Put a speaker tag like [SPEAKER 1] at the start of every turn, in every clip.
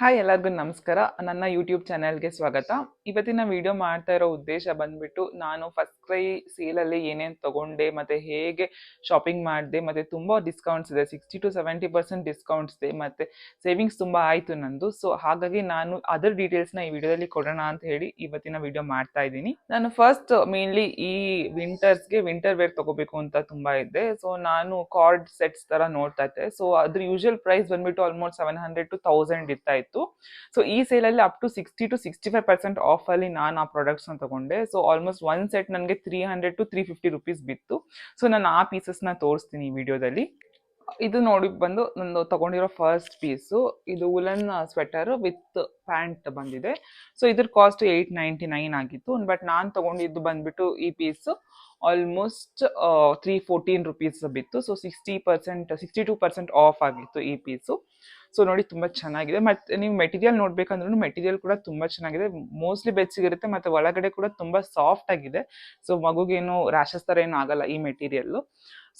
[SPEAKER 1] Hi ಎಲ್ಲರಿಗೂ ನಮಸ್ಕಾರ. ನನ್ನ ಯೂಟ್ಯೂಬ್ ಚಾನೆಲ್ಗೆ ಸ್ವಾಗತ. ಇವತ್ತಿನ ವಿಡಿಯೋ ಮಾಡ್ತಾ ಇರೋ ಉದ್ದೇಶ ಬಂದ್ಬಿಟ್ಟು ನಾನು ಫಸ್ಟ್ ಕ್ರೈ ಸೇಲಲ್ಲಿ ಏನೇನು ತಗೊಂಡೆ, ಮತ್ತು ಹೇಗೆ ಶಾಪಿಂಗ್ ಮಾಡಿದೆ, ಮತ್ತು ತುಂಬ ಡಿಸ್ಕೌಂಟ್ಸ್ ಇದೆ. Sixty to seventy percent discounts ಇದೆ, ಮತ್ತು ಸೇವಿಂಗ್ಸ್ ತುಂಬ ಆಯಿತು ನಂದು. ಸೊ ಹಾಗಾಗಿ ನಾನು ಅದರ್ ಡೀಟೇಲ್ಸ್ನ ಈ ವಿಡಿಯೋದಲ್ಲಿ ಕೊಡೋಣ ಅಂತ ಹೇಳಿ ಇವತ್ತಿನ ವಿಡಿಯೋ ಮಾಡ್ತಾ ಇದ್ದೀನಿ. ನಾನು ಫಸ್ಟ್ ಮೇನ್ಲಿ ಈ ವಿಂಟರ್ಸ್ಗೆ ವಿಂಟರ್ ವೇರ್ ತಗೋಬೇಕು ಅಂತ ತುಂಬ ಇದ್ದೆ. ಸೊ ನಾನು ಕಾರ್ಡ್ ಸೆಟ್ಸ್ ಥರ ನೋಡ್ತಾ ಇದ್ದೆ. ಸೊ ಅದ್ರ ಯೂಶುವಲ್ ಪ್ರೈಸ್ ಬಂದ್ಬಿಟ್ಟು almost seven hundred to thousand ಇರ್ತಾ ಇತ್ತು. ಸೊ ಈ ಸೇಲಲ್ಲಿ up to sixty to sixty five percent off ಅಲ್ಲಿ ನಾನು ಆ ಪ್ರಾಡಕ್ಟ್ಸ್ನ ತಗೊಂಡೆ. ಸೊ ಆಲ್ಮೋಸ್ಟ್ ಒನ್ ಸೆಟ್ ನನಗೆ three hundred to three fifty rupees ಬಿತ್ತು. ಸೊ ನಾನು ಆ ಪೀಸಸ್ನ ತೋರಿಸ್ತೀನಿ ವಿಡಿಯೋದಲ್ಲಿ ಇದು ನೋಡಿ ಬಂದು ನಂದು ತಗೊಂಡಿರೋ ಫಸ್ಟ್ ಪೀಸು ಇದು ಉಲನ್ ಸ್ವೆಟರ್ ವಿತ್ ಪ್ಯಾಂಟ್ ಬಂದಿದೆ. ಸೊ ಇದ್ರ ಕಾಸ್ಟ್ ಏಯ್ಟ್ ನೈಂಟಿ ನೈನ್ ಆಗಿತ್ತು. ಬಟ್ ನಾನು ತಗೊಂಡಿದ್ದು ಬಂದ್ಬಿಟ್ಟು ಈ piece almost three fourteen rupees ಬಿತ್ತು. So sixty percent sixty two percent off ಆಗಿತ್ತು ಈ ಪೀಸು ಸೊ ನೋಡಿ ತುಂಬ ಚೆನ್ನಾಗಿದೆ. ಮತ್ತು ನೀವು ಮೆಟೀರಿಯಲ್ ನೋಡ್ಬೇಕಂದ್ರೂ ಮೆಟೀರಿಯಲ್ ಕೂಡ ತುಂಬ ಚೆನ್ನಾಗಿದೆ. ಮೋಸ್ಟ್ಲಿ ಬೆಚ್ಚಗಿರುತ್ತೆ ಮತ್ತು ಒಳಗಡೆ ಕೂಡ ತುಂಬ ಸಾಫ್ಟ್ ಆಗಿದೆ. ಸೊ ಮಗುಗೇನು ರ್ಯಾಷಸ್ ಥರ ಏನು ಆಗಲ್ಲ ಈ ಮೆಟೀರಿಯಲ್ಲು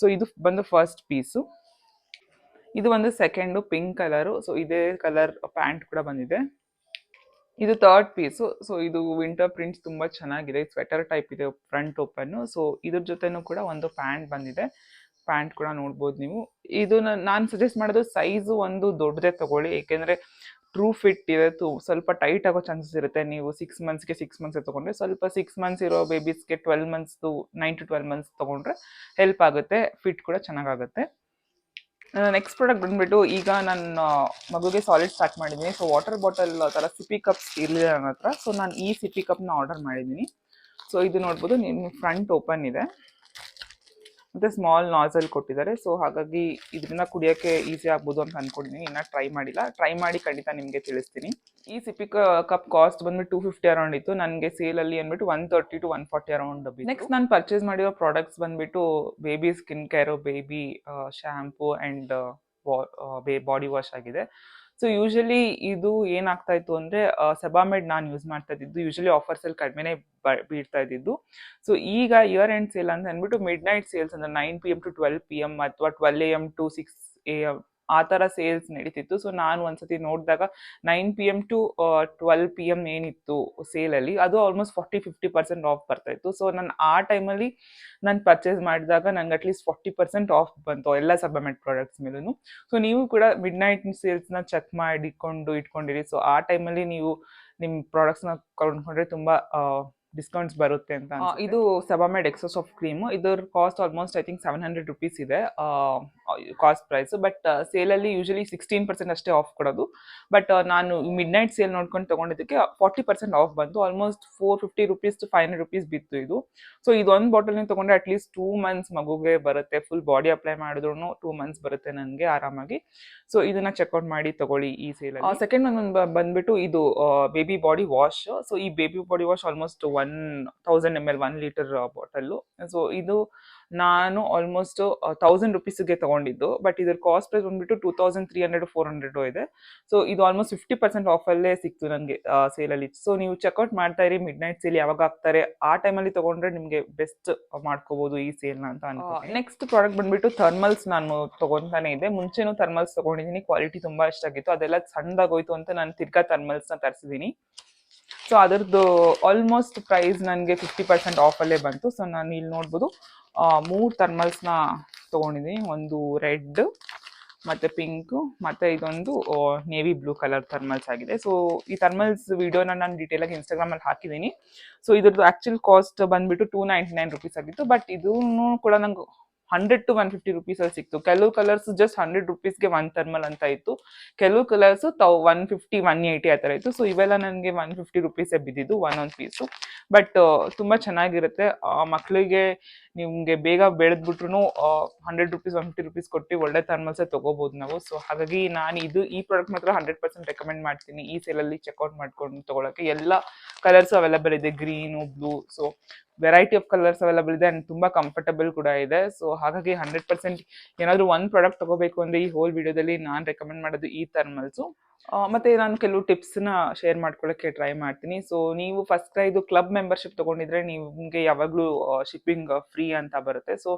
[SPEAKER 1] ಸೊ ಇದು ಬಂದು ಫಸ್ಟ್ ಪೀಸು ಇದು ಒಂದು ಸೆಕೆಂಡು ಪಿಂಕ್ ಕಲರು ಸೊ ಇದೇ ಕಲರ್ ಪ್ಯಾಂಟ್ ಕೂಡ ಬಂದಿದೆ. ಇದು ಥರ್ಡ್ ಪೀಸು ಸೊ ಇದು ವಿಂಟರ್ ಪ್ರಿಂಟ್ಸ್ ತುಂಬ ಚೆನ್ನಾಗಿದೆ ಸ್ವೆಟರ್ ಟೈಪ್ ಇದೆ ಫ್ರಂಟ್ ಓಪನ್ನು ಸೊ ಇದ್ರ ಜೊತೆನೂ ಕೂಡ ಒಂದು ಪ್ಯಾಂಟ್ ಬಂದಿದೆ. ಪ್ಯಾಂಟ್ ಕೂಡ ನೋಡ್ಬೋದು ನೀವು. ಇದು ನಾನು ಸಜೆಸ್ಟ್ ಮಾಡೋದು ಸೈಜು ಒಂದು ದೊಡ್ಡದೇ ತಗೊಳ್ಳಿ, ಏಕೆಂದರೆ ಟ್ರೂ ಫಿಟ್ ಇದೆ ಸ್ವಲ್ಪ ಟೈಟ್ ಆಗೋ ಚಾನ್ಸಸ್ ಇರುತ್ತೆ. ನೀವು ಸಿಕ್ಸ್ ಮಂತ್ಸ್ಗೆ ಸಿಕ್ಸ್ ಮಂತ್ಸ್ ತಗೊಂಡ್ರೆ ಸ್ವಲ್ಪ ಸಿಕ್ಸ್ ಮಂತ್ಸ್ ಇರೋ ಬೇಬೀಸ್ಗೆ ಟ್ವೆಲ್ ಮಂತ್ಸ್ದು ನೈನ್ ಟು ಟ್ವೆಲ್ ಮಂತ್ಸ್ ತೊಗೊಂಡ್ರೆ ಹೆಲ್ಪ್ ಆಗುತ್ತೆ ಫಿಟ್ ಕೂಡ ಚೆನ್ನಾಗಾಗುತ್ತೆ. ನೆಕ್ಸ್ಟ್ ಪ್ರಾಡಕ್ಟ್ ಬಂದ್ಬಿಟ್ಟು ಈಗ ನನ್ನ ಮಗುಗೆ ಸಾಲಿಡ್ ಸ್ಟಾರ್ಟ್ ಮಾಡಿದ್ದೀನಿ ಸೊ ವಾಟರ್ ಬಾಟಲ್ ಥರ ಸಿಪಿ ಕಪ್ಸ್ ಇರಲಿಲ್ಲ ನನ್ನ ಹತ್ರ. ಸೊ ನಾನು ಈ ಸಿಪಿ ಕಪ್ನ ಆರ್ಡರ್ ಮಾಡಿದ್ದೀನಿ ಸೊ ಇದು ನೋಡ್ಬೋದು ನಿಮ್ಮ ಫ್ರಂಟ್ ಓಪನ್ ಇದೆ. ಮತ್ತು ಸ್ಮಾಲ್ ನಾಸಲ್ ಕೊಟ್ಟಿದ್ದಾರೆ. ಸೊ ಹಾಗಾಗಿ ಇದರಿಂದ ಕುಡಿಯೋಕ್ಕೆ ಈಸಿ ಆಗ್ಬೋದು ಅಂತ ಅನ್ಕೊಂಡಿದ್ದೀನಿ ಇನ್ನೂ ಟ್ರೈ ಮಾಡಿಲ್ಲ. ಟ್ರೈ ಮಾಡಿ ಖಂಡಿತ ನಿಮಗೆ ತಿಳಿಸ್ತೀನಿ. ಈ ಸಿಪಿ ಕಪ್ ಕಾಸ್ಟ್ ಬಂದ್ಬಿಟ್ಟು ಟೂ ಫಿಫ್ಟಿ ಅರೌಂಡ್ ಇತ್ತು. ನನಗೆ ಸೇಲಲ್ಲಿ ಅಂದ್ಬಿಟ್ಟು one thirty to one forty around next ನಾನು ಪರ್ಚೇಸ್ ಮಾಡಿರೋ ಪ್ರಾಡಕ್ಟ್ಸ್ ಬಂದ್ಬಿಟ್ಟು baby skin care baby shampoo and body wash ಆಗಿದೆ. ಸೊ ಯೂಶಲಿ ಇದು ಏನಾಗ್ತಾ ಇತ್ತು ಅಂದ್ರೆ ಸೆಬಾಮೆಡ್ ನಾನು ಯೂಸ್ ಮಾಡ್ತಾ ಇದ್ದಿದ್ದು ಯೂಶಲಿ ಆಫರ್ಸ್ ಅಲ್ಲಿ ಕಡಿಮೆನೆ ಬೀಳ್ತಾ ಇದ್ದಿದ್ದು. ಸೊ ಈಗ ಇಯರ್ ಎಂಡ್ ಸೇಲ್ ಅಂತ ಅಂದ್ಬಿಟ್ಟು ಮಿಡ್ ನೈಟ್ ಸೇಲ್ಸ್ ಅಂದ್ರೆ nine P M to twelve P M ಅಥವಾ twelve A M to six A M ಆ ಥರ ಸೇಲ್ಸ್ ನಡೀತಿತ್ತು. ಸೊ ನಾನು ಒಂದ್ಸತಿ ನೋಡಿದಾಗ nine P M to twelve P M ಏನಿತ್ತು ಸೇಲಲ್ಲಿ, ಅದು almost forty fifty percent off ಬರ್ತಾ ಇತ್ತು. ಸೊ ನಾನು ಆ ಟೈಮಲ್ಲಿ ನಾನು ಪರ್ಚೇಸ್ ಮಾಡಿದಾಗ ನಂಗೆ ಅಟ್ಲೀಸ್ಟ್ ಫಾರ್ಟಿ ಪರ್ಸೆಂಟ್ ಆಫ್ ಬಂತು, ಎಲ್ಲ ಸಬ್ಮೆಂಟ್ ಪ್ರಾಡಕ್ಟ್ಸ್ ಮೇಲೂ ಸೊ ನೀವು ಕೂಡ ಮಿಡ್ ನೈಟ್ ಸೇಲ್ಸ್ನ ಚೆಕ್ ಮಾಡಿಕೊಂಡು ಇಟ್ಕೊಂಡಿರಿ. ಸೊ ಆ ಟೈಮಲ್ಲಿ ನೀವು ನಿಮ್ಮ ಪ್ರಾಡಕ್ಟ್ಸ್ನ ಕೊಂಡ್ಕೊಂಡ್ರೆ ತುಂಬ ಡಿಸ್ಕೌಂಟ್ಸ್ ಬರುತ್ತೆ ಅಂತ ಇದು ಸಬಾಮೆಡ್ ಎಕ್ಸಸ್ ಆಫ್ ಕ್ರೀಮ್ ಇದರ cost almost I think seven hundred rupees ಇದೆ. ಕಾಸ್ಟ್ ಪ್ರೈಸ್ ಬಟ್ ಸೇಲಲ್ಲಿ ಯೂಶಲಿ ಸಿಕ್ಸ್ಟೀನ್ ಪರ್ಸೆಂಟ್ ಅಷ್ಟೇ ಆಫ್ ಕೊಡೋದು. ಬಟ್ ನಾನು ಮಿಡ್ ನೈಟ್ ಸೇಲ್ ನೋಡ್ಕೊಂಡು ತಗೊಂಡಿದ್ದಕ್ಕೆ ಫಾರ್ಟಿ ಪರ್ಸೆಂಟ್ ಆಫ್ ಬಂತು. Almost four fifty rupees to five hundred rupees ಬಿತ್ತು ಇದು. ಸೊ ಇದೊಂದು ಬಾಟಲ್ ನೀವು ತೊಗೊಂಡ್ರೆ ಅಟ್ಲೀಸ್ಟ್ ಟೂ ಮಂತ್ಸ್ ಮಗುಗೆ ಬರುತ್ತೆ. ಫುಲ್ ಬಾಡಿ ಅಪ್ಲೈ ಮಾಡಿದ್ರು ಟೂ ಮಂತ್ಸ್ ಬರುತ್ತೆ ನನಗೆ ಆರಾಮಾಗಿ. ಸೊ ಇದನ್ನ ಚೆಕ್ಔಟ್ ಮಾಡಿ ತಗೊಳ್ಳಿ ಈ ಸೇಲ್ ಸೆಕೆಂಡ್ ಒಂದು ಬಂದ್ಬಿಟ್ಟು ಇದು ಬೇಬಿ ಬಾಡಿ ವಾಶ್ ಸೊ ಈ baby body wash almost one thousand M L one litre bottle so ಇದು ನಾನು ಆಲ್ಮೋಸ್ಟ್ ತೌಸಂಡ್ ರುಪೀಸ್ಗೆ ತಗೊಂಡಿದ್ದು. ಬಟ್ ಇದ್ರ ಕಾಸ್ಟ್ ಪ್ರೈಸ್ ಬಂದ್ಬಿಟ್ಟು two thousand three hundred four hundred ಇದೆ. ಸೊ ಇದು ಆಲ್ಮೋಸ್ಟ್ ಫಿಫ್ಟಿ ಪರ್ಸೆಂಟ್ ಆಫಲ್ಲೇ ಸಿಕ್ತು ನನಗೆ ಸೇಲಲ್ಲಿ ಸೊ ನೀವು ಚೆಕ್ಔಟ್ ಮಾಡ್ತಾ ಇರಿ. ಮಿಡ್ ನೈಟ್ ಸೇಲ್ ಯಾವಾಗ ಆಗ್ತಾರೆ ಆ ಟೈಮಲ್ಲಿ ತಗೊಂಡ್ರೆ ನಿಮಗೆ ಬೆಸ್ಟ್ ಮಾಡ್ಕೋಬಹುದು ಈ ಸೇಲ್ನ ಅಂತ ಅನ್ಕೊಂಡು ನೆಕ್ಸ್ಟ್ ಪ್ರಾಡಕ್ಟ್ ಬಂದ್ಬಿಟ್ಟು ಥರ್ಮಲ್ಸ್ ನಾನು ತಗೊಂತಾನೆ ಇದೆ. ಮುಂಚೆನೂ ಥರ್ಮಲ್ಸ್ ತೊಗೊಂಡಿದ್ದೀನಿ. ಕ್ವಾಲಿಟಿ ತುಂಬಾ ಇಷ್ಟ ಆಗಿತ್ತು. ಅದೆಲ್ಲ ಸಣ್ಣದಾಗೋಯ್ತು ಅಂತ ನಾನು ತಿರ್ಗಾ ಥರ್ಮಲ್ಸ್ನ ತರಿಸಿದ್ದೀನಿ. ಸೊ ಅದರದ್ದು ಆಲ್ಮೋಸ್ಟ್ ಪ್ರೈಸ್ ನನಗೆ ಫಿಫ್ಟಿ ಪರ್ಸೆಂಟ್ ಆಫಲ್ಲೇ ಬಂತು. ಸೊ ನಾನು ಇಲ್ಲಿ ನೋಡ್ಬೋದು ಮೂರು ಥರ್ಮಲ್ಸ್ನ ತೊಗೊಂಡಿದ್ದೀನಿ ಒಂದು ರೆಡ್, ಮತ್ತು ಪಿಂಕು ಮತ್ತು ಇದೊಂದು ನೇವಿ ಬ್ಲೂ ಕಲರ್ ಥರ್ಮಲ್ಸ್ ಆಗಿದೆ. ಸೊ ಈ ಥರ್ಮಲ್ಸ್ ವಿಡಿಯೋನ ನಾನು ಡೀಟೇಲಾಗಿ ಇನ್ಸ್ಟಾಗ್ರಾಮಲ್ಲಿ ಹಾಕಿದ್ದೀನಿ ಸೊ ಇದ್ರದ್ದು ಆ್ಯಕ್ಚುಲ್ ಕಾಸ್ಟ್ ಬಂದುಬಿಟ್ಟು ಟೂ ನೈಂಟಿ ನೈನ್ ರುಪೀಸ್ ಆಗಿತ್ತು. ಬಟ್ ಇದೂ ಕೂಡ ನಂಗೆ ಹಂಡ್ರೆಡ್ ಟು ಒನ್ ಫಿಫ್ಟಿ ರುಪೀಸಲ್ಲಿ ಸಿಕ್ತು. ಕೆಲವು ಕಲರ್ಸ್ ಜಸ್ಟ್ ಹಂಡ್ರೆಡ್ ರುಪೀಸ್ಗೆ ಒನ್ ಥರ್ಮಲ್ ಅಂತ ಇತ್ತು. ಕೆಲವು ಕಲರ್ಸ್ ತೌ ಒನ್ ಫಿಫ್ಟಿ, ಒನ್ ಏಯ್ಟಿ ಆ ಥರ ಇತ್ತು. ಸೊ ಇವೆಲ್ಲ ನನಗೆ ಒನ್ ಫಿಫ್ಟಿ ರುಪೀಸೇ ಬಿದ್ದಿದ್ದು ಒನ್ ಒನ್ ಪೀಸು ಬಟ್ ತುಂಬ ಚೆನ್ನಾಗಿರುತ್ತೆ. ಮಕ್ಕಳಿಗೆ ನಿಮಗೆ ಬೇಗ ಬೆಳೆದ್ಬಿಟ್ರು hundred rupees one fifty rupees ಕೊಟ್ಟು ಒಳ್ಳೆ ಥರ್ಮಲ್ಸೇ ತೊಗೋಬೋದು ನಾವು. ಸೊ ಹಾಗಾಗಿ ನಾನು ಇದು, ಈ ಪ್ರಾಡಕ್ಟ್ ಮಾತ್ರ ಹಂಡ್ರೆಡ್ ಪರ್ಸೆಂಟ್ ರೆಕಮೆಂಡ್ ಮಾಡ್ತೀನಿ. ಈ ಸೇಲಲ್ಲಿ ಚೆಕ್ಔಟ್ ಮಾಡ್ಕೊಂಡು ತೊಗೊಳಕ್ಕೆ. ಎಲ್ಲ ಕಲರ್ಸ್ ಅವೈಲೇಬಲ್ ಇದೆ green blue so variety of colours available ಇದೆ ಆ್ಯಂಡ್ ತುಂಬ ಕಂಫರ್ಟಬಲ್ ಕೂಡ ಇದೆ. ಸೊ ಹಾಗಾಗಿ ಹಂಡ್ರೆಡ್ ಪರ್ಸೆಂಟ್ ಏನಾದರೂ ಒಂದು ಪ್ರಾಡಕ್ಟ್ ತಗೋಬೇಕು ಅಂದರೆ ಈ ಹೋಲ್ ವಿಡಿಯೋದಲ್ಲಿ ನಾನು ರೆಕಮೆಂಡ್ ಮಾಡೋದು ಈ ಥರ್ಮಲ್ಸು ಮತ್ತು ನಾನು ಕೆಲವು ಟಿಪ್ಸ್ನ ಶೇರ್ ಮಾಡ್ಕೊಳ್ಳೋಕ್ಕೆ ಟ್ರೈ ಮಾಡ್ತೀನಿ. ಸೊ ನೀವು ಫಸ್ಟ್ ಇದು ಕ್ಲಬ್ ಮೆಂಬರ್ಶಿಪ್ ತಗೊಂಡಿದ್ರೆ ನಿಮಗೆ ಯಾವಾಗಲೂ ಶಿಪ್ಪಿಂಗ್ ಫ್ರೀ ಅಂತ ಬರುತ್ತೆ. ಸೊ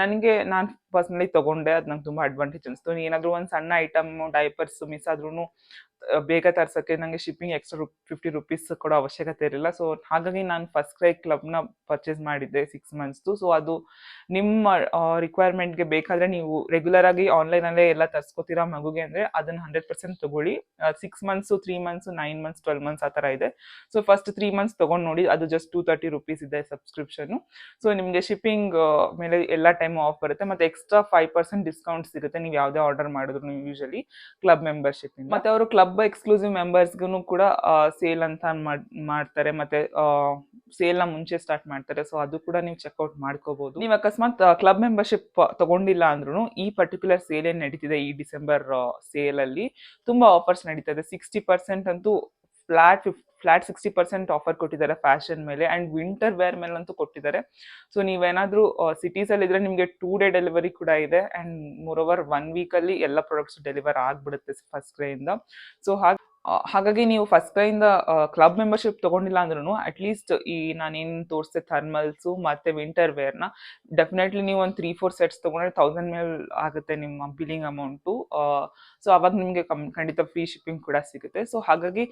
[SPEAKER 1] ನನಗೆ ನಾನು ಪರ್ಸ್ನಲಿ ತಗೊಂಡೆ. ಅದು ನಂಗೆ ತುಂಬ ಅಡ್ವಾಂಟೇಜ್ ಅನಿಸ್ತು. ಏನಾದರೂ ಒಂದು ಸಣ್ಣ ಐಟಮ್ ಡೈಪರ್ಸ್ ಮಿಸ್ ಆದ್ರೂ ಬೇಗ ತರ್ಸೋಕ್ಕೆ ನನಗೆ ಶಿಪ್ಪಿಂಗ್ ಎಕ್ಸ್ಟ್ರಾ ರುಪ್ ಫಿಫ್ಟಿ ರುಪೀಸ್ ಕೊಡೋ ಅವಶ್ಯಕತೆ ಇರಲಿಲ್ಲ. ಸೊ ಹಾಗಾಗಿ ನಾನು ಫಸ್ಟ್ ಕ್ರೈ ಕ್ಲಬ್ನ ಪರ್ಚೇಸ್ ಮಾಡಿದ್ದೆ ಸಿಕ್ಸ್ ಮಂತ್ಸ್ದು ಸೊ ಅದು ನಿಮ್ಮ ರಿಕ್ವೈರ್ಮೆಂಟ್ಗೆ ಬೇಕಾದರೆ ನೀವು ರೆಗ್ಯುಲರ್ ಆಗಿ ಆನ್ಲೈನಲ್ಲೇ ಎಲ್ಲ ತರ್ಸ್ಕೊತೀರಾ ಮಗುಗೆ ಅಂದರೆ ಅದನ್ನು ಹಂಡ್ರೆಡ್ ಪರ್ಸೆಂಟ್ ತೊಗೊಳ್ಳಿ. Six months three months nine months twelve months ಆ ಥರ ಇದೆ. ಸೊ ಫಸ್ಟ್ ತ್ರೀ ಮಂತ್ಸ್ ತೊಗೊಂಡು ನೋಡಿ. ಅದು ಜಸ್ಟ್ ಟೂ ತರ್ಟಿ ರುಪೀಸ್ ಇದೆ ಸಬ್ಸ್ಕ್ರಿಪ್ಷನು ಸೊ ನಿಮಗೆ ಶಿಪ್ಪಿಂಗ್ ಮೇಲೆ ಎಲ್ಲ ಟೈಮ್ ಆಫ್ ಬರುತ್ತೆ. ಮತ್ತು ಎಕ್ಸ್ಟ್ರಾ ಫೈವ್ ಪರ್ಸೆಂಟ್ ಡಿಸ್ಕೌಂಟ್ ಸಿಗುತ್ತೆ. ನೀವು ಯಾವುದೇ ಆರ್ಡರ್ ಮಾಡಿದ್ರು ಯೂಶಲಿ ಕ್ಲಬ್ ಮೆಂಬರ್ಶಿಪ್ ಮತ್ತೆ ಅವರು ಕ್ಲಬ್ ಎಕ್ಸ್ಕ್ಲೂಸಿವ್ ಮೆಂಬರ್ಸ್ಗೂ ಕೂಡ ಸೇಲ್ ಅಂತ ಮಾಡ್ತಾರೆ. ಮತ್ತೆ ಸೇಲ್ನ ಮುಂಚೆ ಸ್ಟಾರ್ಟ್ ಮಾಡ್ತಾರೆ. ಸೊ ಅದು ಕೂಡ ನೀವು ಚೆಕ್ಔಟ್ ಮಾಡ್ಕೋಬಹುದು ನೀವು ಅಕಸ್ಮಾತ್ ಕ್ಲಬ್ ಮೆಂಬರ್ಶಿಪ್ ತಗೊಂಡಿಲ್ಲ ಅಂದ್ರೂ ಈ ಪರ್ಟಿಕ್ಯುಲರ್ ಸೇಲ್ ಏನ್ ನಡೀತಿದೆ ಈ ಡಿಸೆಂಬರ್ ಸೇಲ್ ಅಲ್ಲಿ, ತುಂಬಾ ಆಫರ್ಸ್ ನಡೀತಾ ಇದೆ. ಸಿಕ್ಸ್ಟಿ ಪರ್ಸೆಂಟ್ ಅಂತೂ flat flat sixty percent offer ಕೊಟ್ಟಿದ್ದಾರೆ ಫ್ಯಾಷನ್ ಮೇಲೆ ಅಂಡ್ ವಿಂಟರ್ ವೇರ್ ಮೇಲಂತೂ ಕೊಟ್ಟಿದ್ದಾರೆ. ಸೊ ನೀವೇನಾದರೂ ಸಿಟೀಸ್ ಅಲ್ಲಿ ಇದ್ರೆ ನಿಮಗೆ ಟೂ ಡೇ ಡೆಲಿವರಿ ಕೂಡ ಇದೆ and moreover one week ಅಲ್ಲಿ ಎಲ್ಲ ಪ್ರಾಡಕ್ಟ್ಸ್ ಡೆಲಿವರ್ ಆಗಿಬಿಡುತ್ತೆ ಫಸ್ಟ್ ಡೇಯಿಂದ ಸೊ ಹಾಗೆ ಹಾಗಾಗಿ ನೀವು ಫಸ್ಟ್ ಕೈಯಿಂದ ಕ್ಲಬ್ ಮೆಂಬರ್ಶಿಪ್ ತಗೊಂಡಿಲ್ಲ ಅಂದ್ರೂ ಅಟ್ಲೀಸ್ಟ್ ಈ ನಾನೇನು ತೋರಿಸಿದೆ ಥರ್ಮಲ್ಸು ಮತ್ತೆ ವಿಂಟರ್ ವೇರ್ನ ಡೆಫಿನೆಟ್ಲಿ ನೀವು ಒಂದು ತ್ರೀ ಫೋರ್ ಸೆಟ್ಸ್ ತೊಗೊಂಡ್ರೆ ತೌಸಂಡ್ ಮೇಲ್ ಆಗುತ್ತೆ ನಿಮ್ಮ ಬಿಲ್ಲಿಂಗ್ ಅಮೌಂಟು ಸೊ ಅವಾಗ ನಿಮಗೆ ಕಮ್, ಖಂಡಿತ ಫ್ರೀ ಶಿಪ್ಪಿಂಗ್ ಕೂಡ ಸಿಗುತ್ತೆ. ಸೊ ಹಾಗಾಗಿ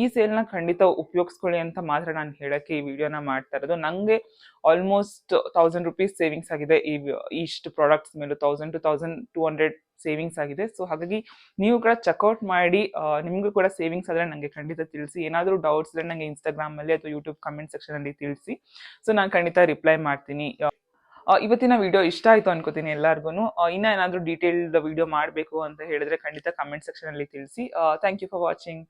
[SPEAKER 1] ಈ ಸೇಲ್ನ ಖಂಡಿತ ಉಪಯೋಗಿಸ್ಕೊಳ್ಳಿ ಅಂತ ಮಾತ್ರ ನಾನು ಹೇಳೋಕ್ಕೆ ಈ ವಿಡಿಯೋನ ಮಾಡ್ತಾ ಇರೋದು. ನನಗೆ ಆಲ್ಮೋಸ್ಟ್ ತೌಸಂಡ್ ರುಪೀಸ್ ಸೇವಿಂಗ್ಸ್ ಆಗಿದೆ ಈ ಇಷ್ಟು ಪ್ರಾಡಕ್ಟ್ಸ್ ಮೇಲೆ thousand two thousand two hundred savings ಆಗಿದೆ. ಸೊ ಹಾಗಾಗಿ ನೀವು ಕೂಡ ಚೆಕ್ಔಟ್ ಮಾಡಿ ನಿಮಗೂ ಕೂಡ ಸೇವಿಂಗ್ಸ್ ಆದರೆ ನನಗೆ ಖಂಡಿತ ತಿಳಿಸಿ. ಏನಾದರೂ ಡೌಟ್ಸ್ ಇದ್ರೆ ನನಗೆ ಇನ್ಸ್ಟಾಗ್ರಾಮಲ್ಲಿ ಅಥವಾ ಯೂಟ್ಯೂಬ್ ಕಮೆಂಟ್ ಸೆಕ್ಷನಲ್ಲಿ ತಿಳಿಸಿ. ಸೊ ನಾನು ಖಂಡಿತ ರಿಪ್ಲೈ ಮಾಡ್ತೀನಿ. ಇವತ್ತಿನ ವಿಡಿಯೋ ಇಷ್ಟ ಆಯಿತು ಅನ್ಕೋತೀನಿ ಎಲ್ಲರಿಗೂ ಇನ್ನೂ ಏನಾದರೂ ಡೀಟೇಲ್ಡ್ ವಿಡಿಯೋ ಮಾಡಬೇಕು ಅಂತ ಹೇಳಿದ್ರೆ ಖಂಡಿತ ಕಮೆಂಟ್ ಸೆಕ್ಷನಲ್ಲಿ ತಿಳಿಸಿ. Thank you for watching